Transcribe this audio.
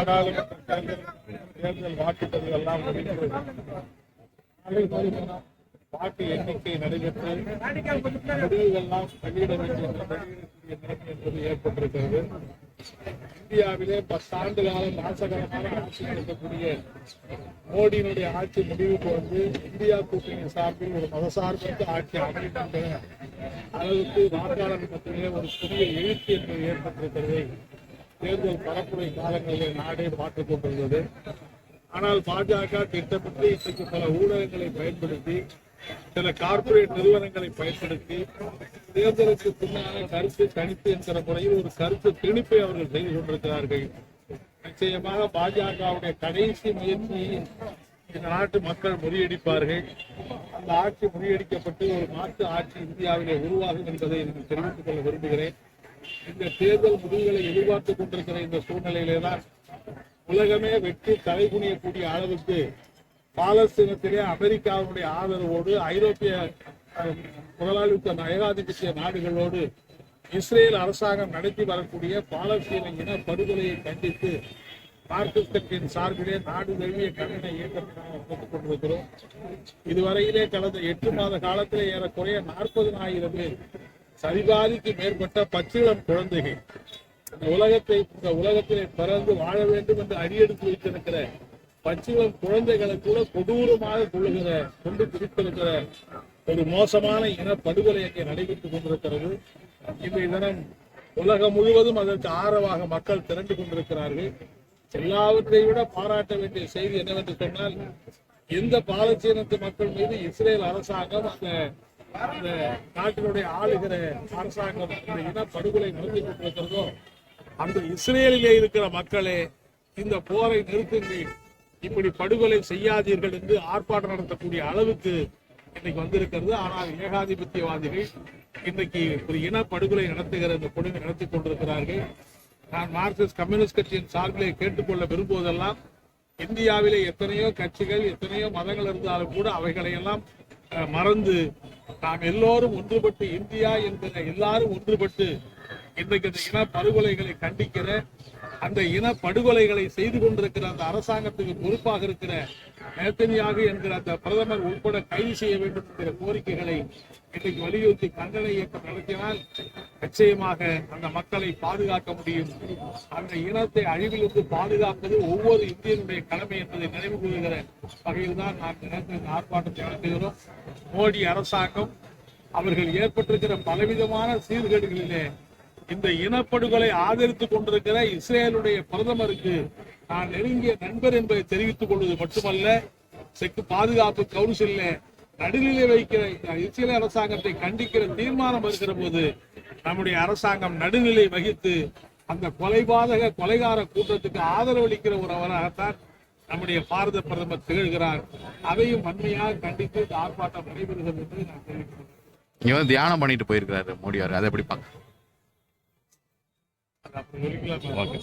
நாடாளுமன்ற தேர்தல் தேர்தல் வாக்குப்பதிவு எல்லாம் முடிந்து வாக்கு எண்ணிக்கை நடைபெற்று முடிவுகள்லாம் வெளியிட வேண்டிய வெளியிடக்கூடிய நிலைமை என்பது ஏற்பட்டிருக்கிறது இந்தியாவிலே பத்தாண்டு காலம் நாசகரமான ஆட்சி நடத்தக்கூடிய மோடியினுடைய ஆட்சி முடிவுக்கு வந்து இந்தியா கூட்டணி சார்பில் ஒரு மதசார்பற்ற ஆட்சி அமைக்கின்ற அளவுக்கு வாக்காளர் மத்தியிலே ஒரு புதிய எழுச்சி என்பது ஏற்பட்டிருக்கிறது. தேர்தல் பரப்புரை காலங்களில் நாடே பார்த்துக் கொண்டிருந்தது. ஆனால் பாஜக திட்டமிட்டு இன்றைக்கு பல ஊடகங்களை பயன்படுத்தி சில கார்ப்பரேட் நிறுவனங்களை பயன்படுத்தி தேர்தலுக்கு பின்னான கருத்து கணிப்பு என்கிற முறையில் ஒரு கருத்து திணிப்பை அவர்கள் செய்து கொண்டிருக்கிறார்கள். நிச்சயமாக பாஜகவுடைய கடைசி முயற்சியை இந்த நாட்டு மக்கள் முறியடிப்பார்கள். அந்த ஆட்சி முறியடிக்கப்பட்டு ஒரு மாற்று ஆட்சி இந்தியாவிலே உருவாகும் என்பதை எனக்கு தெரிவித்துக் கொள்ள விரும்புகிறேன். இந்த தேர்தல் முடிவுகளை எதிர்பார்த்துக் கொண்டிருக்கிற இந்த சூழ்நிலையிலே தான் உலகமே வெற்றி தலைகுனியக்கூடிய அளவுக்கு பாலஸ்தீனத்திலே அமெரிக்காவுடைய ஆதரவோடு ஐரோப்பிய முதலாளித்துவ ஏகாதிபத்திய நாடுகளோடு இஸ்ரேல் அரசாங்கம் நடத்தி வரக்கூடிய பாலஸ்தீன இன படுகொலையை கண்டித்து மார்க்சிஸ்ட் கட்சியின் சார்பிலே நாடு தழுவிய கண்டன இயக்கத்தை நாம் கொண்டிருக்கிறோம். இதுவரையிலே கடந்த எட்டு மாத காலத்திலே ஏறக்குறைய நாற்பதனாயிரம் பேர் சரிபாதிக்கு மேற்பட்ட பச்சிளம் குழந்தைகள். இந்த உலகத்தை இந்த உலகத்திலே பிறந்து வாழ வேண்டும் என்று அடியெடுத்து வைத்திருக்கிற பச்சிளம் குழந்தைகளை கூட கொடூரமாக கொள்ளுகிற கொண்டு பிடித்திருக்கிற ஒரு மோசமான இன படுகொலை அங்கே நடைபெற்றுக் கொண்டிருக்கிறது. இன்றைய தினம் உலகம் முழுவதும் அதற்கு ஆரவாக மக்கள் திரண்டு கொண்டிருக்கிறார்கள். எல்லாவற்றை விட பாராட்ட வேண்டிய செய்தி என்னவென்று சொன்னால் எந்த பாலஸ்தீனத்து மக்கள் மீது இஸ்ரேல் அரசாங்கம் அந்த இந்த நாட்டினுடைய ஆளுகிற அரசாங்கம் இந்த இனப்படுகொலை நிறுத்தி கொண்டிருக்கிறதோ அந்த இஸ்ரேலிலே இருக்கிற மக்களே இந்த போரை நிறுத்துங்கள். இப்படி படுகொலை செய்யாதீர்கள் என்று ஆர்ப்பாட்டம் நடத்தக்கூடிய அளவுக்கு இன்னைக்கு வந்திருக்கிறது. ஆனால் ஏகாதிபத்தியவாதிகள் இன்னைக்கு ஒரு இன படுகொலை நடத்துகிற இந்த கொடுமை நடத்தி கொண்டிருக்கிறார்கள். நான் மார்க்சிஸ்ட் கம்யூனிஸ்ட் கட்சியின் சார்பிலே கேட்டுக்கொள்ள விரும்புவதெல்லாம் இந்தியாவிலே எத்தனையோ கட்சிகள் எத்தனையோ மதங்கள் இருந்தாலும் கூட அவைகளையெல்லாம் அஹ், மறந்து நாம் எல்லோரும் ஒன்றுபட்டு இந்தியா என்கிற எல்லாரும் ஒன்றுபட்டு இன்றைக்கு இந்த இன படுகொலைகளை கண்டிக்கிற அந்த இன படுகொலைகளை செய்து கொண்டிருக்கிற அந்த அரசாங்கத்துக்கு பொறுப்பாக இருக்கிற நேத்தனியாக என்கிற அந்த பிரதமர் உட்பட கைது செய்ய வேண்டும் என்கிற கோரிக்கைகளை இன்றைக்கு வலியுறுத்தி கண்டன இயக்கம் நடத்தினால் நிச்சயமாக அந்த மக்களை பாதுகாக்க முடியும். அந்த இனத்தை அழிவிலிருந்து பாதுகாப்பது ஒவ்வொரு இந்தியனுடைய கடமை என்பதை நினைவு கூறுகிற வகையில் தான் நான் நேற்று நேரத்தில் ஆர்ப்பாட்டத்தை நடத்துகிறோம். மோடி அரசாங்கம் அவர்கள் ஏற்பட்டிருக்கிற பலவிதமான சீர்கேடுகளிலே இந்த இனப்படுகொலை ஆதரித்துக் கொண்டிருக்கிற இஸ்ரேலுடைய பிரதமருக்கு நான் நெருங்கிய நண்பர் என்பதை தெரிவித்துக் கொள்வது மட்டுமல்ல செக்கு பாதுகாப்பு கவுன்சில்ல நடுநிலை வைக்கிற இந்த இஸ்ரேல் அரசாங்கத்தை கண்டிக்கிற தீர்மானம் வருகிற போது நம்முடைய அரசாங்கம் நடுநிலை வகித்து அந்த கொலைபாதக கொலைகார கூட்டத்துக்கு ஆதரவளிக்கிற ஒருவராகத்தான் நம்முடைய பாரத பிரதமர் திகழ்கிறார். அதையும் வன்மையாக கண்டித்து இந்த ஆர்ப்பாட்டம் நடைபெறுகிறது என்று நான் தெரிவிக்கிறேன். வந்து தியானம் பண்ணிட்டு போயிருக்கிறாரு மோடியார் அதை எப்படி பார்க்க? ఓకే